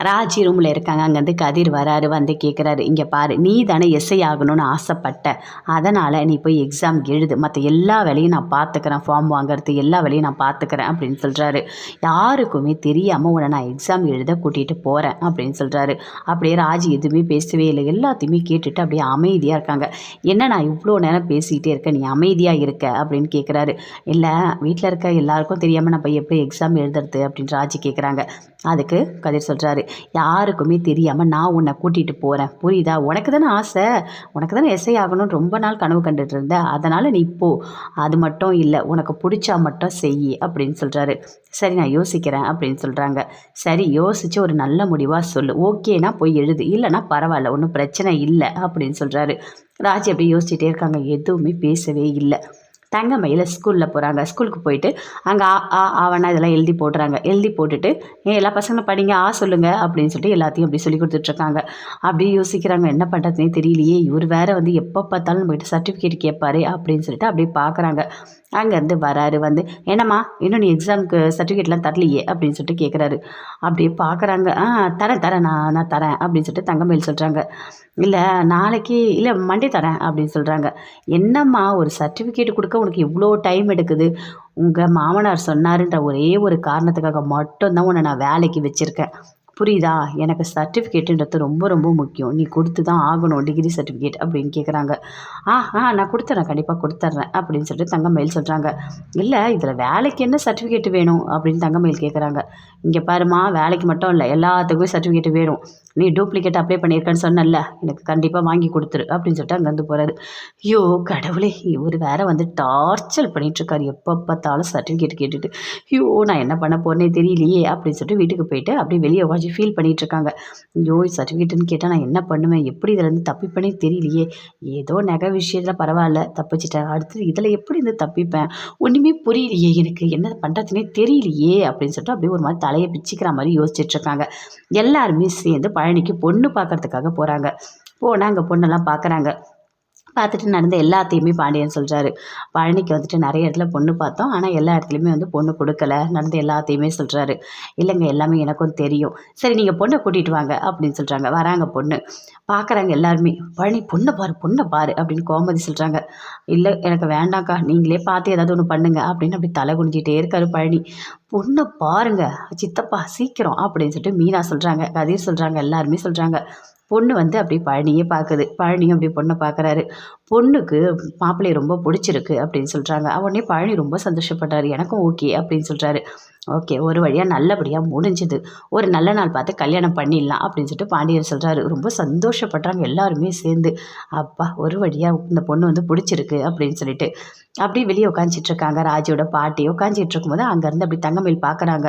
ராஜி ரூமில் இருக்காங்க. அங்கேருந்து கதிர் வராரு வந்து கேட்குறாரு இங்கே பாரு நீ தானே எஸ்ஐ ஆகணும்னு ஆசைப்பட்ட. அதனால் நீ போய் எக்ஸாம் எழுது. மற்ற எல்லா வேலையும் நான் பார்த்துக்கிறேன் ஃபார்ம் வாங்குறது எல்லா வேலையும் நான் பார்த்துக்கிறேன் அப்படின்னு சொல்கிறாரு யாருக்குமே தெரியாமல் உன்னை நான் எக்ஸாம் எழுத கூட்டிகிட்டு போகிறேன் அப்படின்னு சொல்கிறாரு அப்படியே ராஜி எதுவுமே பேசவே இல்லை. எல்லாத்தையுமே கேட்டுட்டு அப்படியே அமைதியாக இருக்காங்க. என்ன நான் இவ்வளோ நேரம் பேசிக்கிட்டே இருக்கேன் நீ அமைதியாக இருக்க? அப்படின்னு கேட்குறாரு இல்லை வீட்டில் இருக்க எல்லாருக்கும் தெரியாமல் நான் போய் எப்படி எக்ஸாம் எழுதுறது? அப்படின்னு ராஜி கேட்குறாங்க அதுக்கு கதிர் சொல்கிறாரு யாருக்குமே தெரியாமல் நான் உன்னை கூட்டிகிட்டு போகிறேன் புரியுதா? உனக்கு தானே ஆசை? உனக்கு தானே எஸ்ஐ ஆகணும்னு ரொம்ப நாள் கனவு கண்டுட்டு இருந்த அதனால் நீ போ. அது மட்டும் இல்லை உனக்கு பிடிச்சா மட்டும் செய் அப்படின்னு சொல்கிறாரு சரி நான் யோசிக்கிறேன் அப்படின்னு சொல்கிறாங்க சரி யோசித்து ஒரு நல்ல முடிவாக சொல்லு. ஓகேனா போய் எழுது. இல்லைன்னா பரவாயில்ல ஒன்றும் பிரச்சனை இல்லை அப்படின்னு சொல்கிறாரு ராஜி அப்படி யோசிச்சுட்டே இருக்காங்க. எதுவுமே பேசவே இல்லை. தங்கமயில் ஸ்கூலில் போகிறாங்க ஸ்கூலுக்கு போயிட்டு அங்கே ஆ ஆ ஆவணா இதெல்லாம் எழுதி போடுறாங்க. எழுதி போட்டுட்டு ஏன் எல்லா பசங்களும் படிங்க ஆ சொல்லுங்கள் அப்படின்னு சொல்லிட்டு எல்லாத்தையும் அப்படி சொல்லி கொடுத்துட்ருக்காங்க. அப்படியே யோசிக்கிறாங்க என்ன பண்ணுறதுனே தெரியலையே இவர் வேறு வந்து எப்போ பார்த்தாலும் நம்மகிட்ட சர்டிஃபிகேட் கேட்பாரு அப்படின்னு சொல்லிட்டு அப்படியே பார்க்குறாங்க. அங்கேருந்து வராரு வந்து என்னம்மா இன்னும் நீ எக்ஸாமுக்கு சர்டிஃபிகேட்லாம் தரலையே அப்படின்னு சொல்லிட்டு கேட்குறாரு. அப்படியே பார்க்குறாங்க ஆ தரேன் தரேன் நான் நான் தரேன் அப்படின்னு சொல்லிட்டு தங்கமயில் சொல்கிறாங்க இல்லை நாளைக்கு இல்லை மண்டே தரேன் அப்படின்னு சொல்கிறாங்க என்னம்மா ஒரு சர்டிஃபிகேட் கொடுக்க உனக்கு இவ்வளோ டைம் எடுக்குது. உங்கள் மாமனார் சொன்னாருன்ற ஒரே ஒரு காரணத்துக்காக மட்டும்தான் உன்னை நான் வேலைக்கு வச்சுருக்கேன். புரியுதா? எனக்கு சர்டிஃபிகேட்டுன்றது ரொம்ப ரொம்ப முக்கியம். நீ கொடுத்து தான் ஆகணும் டிகிரி சர்டிஃபிகேட் அப்படின்னு கேட்குறாங்க ஆ ஆ நான் கொடுத்துட்றேன் கண்டிப்பாக கொடுத்துட்றேன் அப்படின்னு சொல்லிட்டு தங்கமயில் சொல்கிறாங்க இல்லை இதில் வேலைக்கு என்ன சர்டிஃபிகேட் வேணும்? அப்படின்னு தங்கமயில் கேட்குறாங்க இங்கே பாருமா வேலைக்கு மட்டும் இல்லை எல்லாத்துக்குமே சர்டிஃபிகேட் வேணும். நீ டூப்ளிகேட் அப்ளை பண்ணியிருக்கேன்னு சொன்னல எனக்கு கண்டிப்பாக வாங்கி கொடுத்துரு அப்படின்னு சொல்லிட்டு அங்கேருந்து போகிறாரு ஐயோ கடவுளே இவர் வேற வந்து டார்ச்சர் பண்ணிகிட்ருக்காரு எப்போ பார்த்தாலும் சர்டிஃபிகேட் கேட்டுட்டு. ஐயோ நான் என்ன பண்ண போறேனே தெரியலையே அப்படின்னு சொல்லிட்டு வீட்டுக்கு போயிட்டு அப்படியே வெளியே உட்காந்து ஃபீல் பண்ணிகிட்ருக்காங்க ஐயோ சர்டிஃபிகேட்டுன்னு கேட்டால் நான் என்ன பண்ணுவேன்? எப்படி இதிலேருந்து தப்பிப்பேனே தெரியலையே. ஏதோ நகை விஷயத்தில் பரவாயில்ல தப்பிச்சிட்டேன். அடுத்து இதில் எப்படி இருந்து தப்பிப்பேன்? ஒன்றுமே புரியலையே எனக்கு. என்ன பண்ணுறதுனே தெரியலையே அப்படின்னு சொல்லிட்டு அப்படியே ஒரு மாதிரி தலையை பிச்சுக்கிற மாதிரி யோசிச்சுட்ருக்காங்க எல்லாருமே சேர்ந்து பழனிக்கு பொண்ணு பார்க்கறதுக்காக போகிறாங்க போனால் அங்கே பொண்ணெல்லாம் பார்க்குறாங்க பார்த்துட்டு நடந்த எல்லாத்தையுமே பாண்டியன் சொல்கிறாரு பழனிக்கு வந்துட்டு நிறைய இடத்துல பொண்ணு பார்த்தோம். ஆனால் எல்லா இடத்துலையுமே வந்து பொண்ணு கொடுக்கல. நடந்த எல்லாத்தையுமே சொல்கிறாரு இல்லைங்க எல்லாமே எனக்கும் தெரியும். சரி நீங்கள் பொண்ணை கூட்டிகிட்டு வாங்க அப்படின்னு சொல்கிறாங்க வராங்க பொண்ணு. பார்க்குறாங்க எல்லாருமே. பழனி பொண்ணை பாரு பொண்ணை பாரு அப்படின்னு கோமதி சொல்கிறாங்க இல்லை எனக்கு வேண்டாம்க்கா. நீங்களே பார்த்து ஏதாவது ஒன்று பண்ணுங்க அப்படின்னு அப்படி தலை குனிஞ்சிட்டே இருக்காரு பழனி. பொண்ணை பாருங்க சித்தப்பா சீக்கிரம் அப்படின்னு சொல்லிட்டு மீனா சொல்கிறாங்க கதிர் சொல்கிறாங்க எல்லாருமே சொல்கிறாங்க பொண்ணு வந்து அப்படி பழனியே பார்க்குது. பழனியும் அப்படி பொண்ணை பார்க்குறாரு. பொண்ணுக்கு மாப்பிள்ளையை ரொம்ப பிடிச்சிருக்கு அப்படின்னு சொல்கிறாங்க உடனே பழனி ரொம்ப சந்தோஷப்பட்டார். எனக்கும் ஓகே அப்படின்னு சொல்கிறாரு ஓகே ஒரு வழியாக நல்லபடியாக முடிஞ்சுது. ஒரு நல்ல நாள் பார்த்து கல்யாணம் பண்ணிடலாம் அப்படின்னு சொல்லிட்டு பாண்டியர் சொல்கிறாரு ரொம்ப சந்தோஷப்படுறாங்க எல்லாருமே சேர்ந்து. அப்பா ஒரு வழியாக இந்த பொண்ணு வந்து பிடிச்சிருக்கு அப்படின்னு சொல்லிட்டு. அப்படியே வெளியே உட்காந்துட்டு இருக்காங்க. ராஜியோட பாட்டி உட்காந்துட்டு இருக்கும்போது அங்கேருந்து அப்படி தங்கமயில் பார்க்குறாங்க.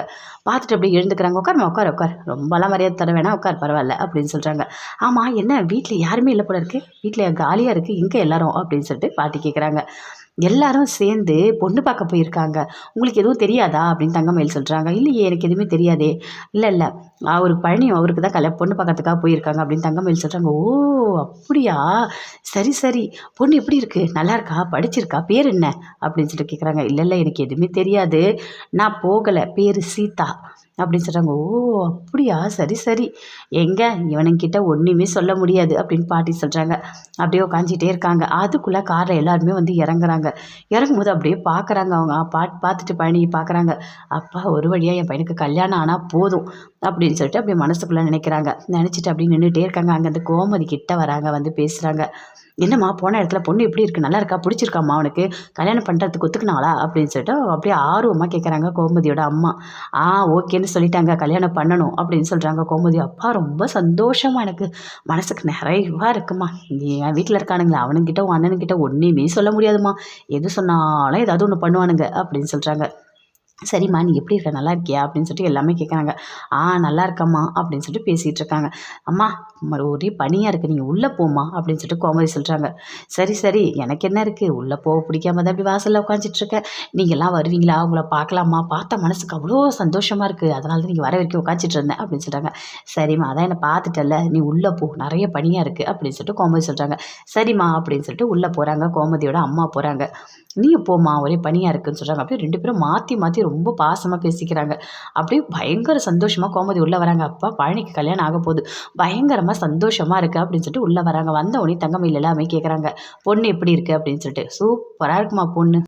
பார்த்துட்டு அப்படி எழுந்துக்கிறாங்க. உட்காருமா உட்கார் உட்கார். ரொம்பலாம் மரியாதை தர வேணாம். உட்கார் பரவாயில்ல அப்படின்னு சொல்கிறாங்க ஆமாம் என்ன? வீட்டில் யாருமே இல்லை போல இருக்குது வீட்டில் காலியாக இருக்குது இங்கே எல்லாரும் அப்படின்னு சொல்லிட்டு பாட்டி கேட்குறாங்க எல்லாரும் சேர்ந்து பொண்ணு பார்க்க போயிருக்காங்க. உங்களுக்கு எதுவும் தெரியாதா? அப்படின்னு தங்கமயில் சொல்கிறாங்க இல்லையே எனக்கு எதுவுமே தெரியாதே. இல்லை இல்லை. அவருக்கு பழனி அவருக்கு தான் கல்யாணம் பொண்ணு பார்க்கறதுக்காக போயிருக்காங்க அப்படின்னு தங்கமயில் சொல்கிறாங்க ஓ அப்படியா? சரி சரி. பொண்ணு எப்படி இருக்குது நல்லா இருக்கா? படிச்சிருக்கா? பேர் என்ன? அப்படின்னு சொல்லிட்டு கேட்குறாங்க இல்லை இல்லை எனக்கு எதுவுமே தெரியாது. நான் போகலை. பேர் சீதா அப்படின்னு சொல்கிறாங்க ஓ அப்படியா? சரி சரி. எங்கே? இவனுங்கிட்ட ஒன்றுமே சொல்ல முடியாது அப்படின்னு பாட்டி சொல்கிறாங்க அப்படியே உட்காந்துட்டே இருக்காங்க. அதுக்குள்ளே காரில் எல்லாருமே வந்து இறங்குறாங்க. இறங்கும்போது அப்படியே பார்க்குறாங்க அவங்க. பாட் பார்த்துட்டு பழனி பார்க்குறாங்க அப்பா ஒரு வழியாக என் பையனுக்கு கல்யாணம் ஆனால் போதும் அப்படின்னு சொல்லிட்டு அப்படியே மனசுக்குள்ளே நினைக்கிறாங்க. நினச்சிட்டு அப்படியே நின்றுட்டே இருக்காங்க. அங்கே அந்த கோமதி கிட்ட வராங்க வந்து பேசுகிறாங்க என்னம்மா போன இடத்துல பொண்ணு எப்படி இருக்குது நல்லா இருக்கா? பிடிச்சிருக்காம்மா அவனுக்கு கல்யாணம் பண்ணுறதுக்கு ஒத்துக்கினாளா? அப்படின்னு சொல்லிட்டு அப்படியே ஆர்வமாக கேட்குறாங்க கோமதியோட அம்மா. ஆ ஓகேன்னு சொல்லிட்டாங்க. கல்யாணம் பண்ணணும். அப்படின்னு சொல்கிறாங்க கோமதி. அப்பா ரொம்ப சந்தோஷமாக எனக்கு. மனசுக்கு நிறைவாக இருக்குமா? என் வீட்டில் இருக்கானுங்களே அவனுங்கிட்ட உன் அண்ணனுக்கிட்ட ஒன்றுமே சொல்ல முடியாதுமா. எது சொன்னாலும் ஏதாவது ஒன்று பண்ணுவானுங்க. அப்படின்னு சொல்கிறாங்க சரிம்மா நீ எப்படி இருக்க? நல்லா இருக்கியா? அப்படின்னு சொல்லிட்டு எல்லாமே கேட்குறாங்க ஆ நல்லா இருக்கம்மா அப்படின்னு சொல்லிட்டு பேசிகிட்டு இருக்காங்க. அம்மா மறு ஒரே பனியாக இருக்குது நீங்கள் உள்ளே போமா அப்படின்னு சொல்லிட்டு கோமதி சொல்கிறாங்க சரி சரி எனக்கு என்ன இருக்குது உள்ளே போக பிடிக்காம தான் அப்படி வாசலில் உட்காந்துட்டு நீங்கள்லாம் வருவீங்களா? அவங்கள பார்க்கலாமா? பார்த்த மனசுக்கு அவ்வளோ சந்தோஷமாக இருக்குது அதனால தான் நீங்கள் வர வரைக்கும் உட்காந்துட்டு இருந்தேன் அப்படின்னு சொல்கிறாங்க சரிம்மா அதான் என்னை பார்த்துட்டல நீ உள்ளே போ. நிறைய பனியாக இருக்குது அப்படின்னு சொல்லிட்டு கோமதி சொல்கிறாங்க சரிம்மா அப்படின்னு சொல்லிட்டு உள்ளே போகிறாங்க கோமதியோட அம்மா போகிறாங்க நீ போம்மா. ஒரே பனியாக இருக்குன்னு சொல்கிறாங்க அப்படியே ரெண்டு பேரும் மாற்றி மாற்றி ரொம்ப பாசமாக பேசிக்கிறாங்க. அப்படியே பயங்கர சந்தோஷமாக கோமதி உள்ளே வராங்க. அப்பா பழனிக்கு கல்யாணம் ஆக போகுது. பயங்கரமாக சந்தோஷமாக இருக்குது அப்படின்னு சொல்லிட்டு உள்ளே வராங்க. வந்த உடனே தங்கமயில் எல்லாமே கேட்குறாங்க பொண்ணு எப்படி இருக்குது அப்படின்னு சொல்லிட்டு. சூப்பராக இருக்குமா பொண்ணு.